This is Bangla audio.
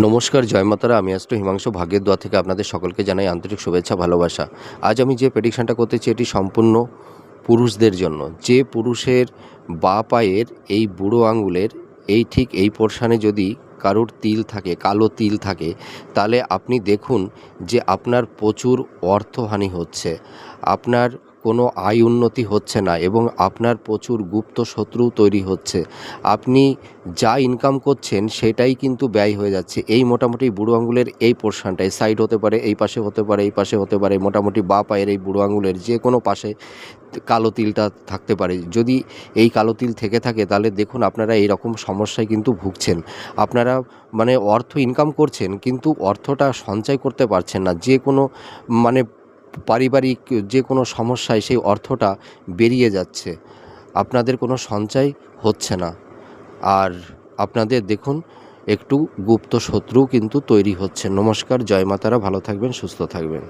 নমস্কার জয়মাতারা আমি আসতো হিমাংশু ভাগ্যের দোয়া থেকে আপনাদের সকলকে জানাই আন্তরিক শুভেচ্ছা, ভালোবাসা। আজ আমি যে প্রেডিকশানটা চাই, এটি সম্পূর্ণ পুরুষদের জন্য। যে পুরুষের বা পায়ের এই বুড়ো আঙুলের এই ঠিক এই পোর্শানে যদি কারোর তিল থাকে, কালো তিল থাকে, তাহলে আপনি দেখুন যে আপনার প্রচুর অর্থহানি হচ্ছে। আপনার কোনো আয় উন্নতি হচ্ছে না এবং আপনার প্রচুর গুপ্ত শত্রু তৈরি হচ্ছে। আপনি যা ইনকাম করছেন সেটাই কিন্তু ব্যয় হয়ে যাচ্ছে। এই মোটামুটি বুড়ো আঙুলের এই পোর্শনটায় সাইড হতে পারে, এই পাশে হতে পারে, এই পাশে হতে পারে, মোটামুটি বা পায়ের এই বুড়ো আঙুলের যে কোনো পাশে কালো তিলটা থাকতে পারে। যদি এই কালো তিল থেকে থাকে তাহলে দেখুন আপনারা এই রকম সমস্যায় কিন্তু ভুগছেন। আপনারা মানে অর্থ ইনকাম করছেন কিন্তু অর্থটা সঞ্চয় করতে পারছেন না, যে কোনো মানে পারিবারিক যে কোনো সমস্যায় সেই অর্থটা বেরিয়ে যাচ্ছে। আপনাদের কোনো সঞ্চয় হচ্ছে না। আর আপনাদের দেখুন, একটু গুপ্ত শত্রু কিন্তু তৈরি হচ্ছে। নমস্কার, জয় মাতারা, ভালো থাকবেন, সুস্থ থাকবেন।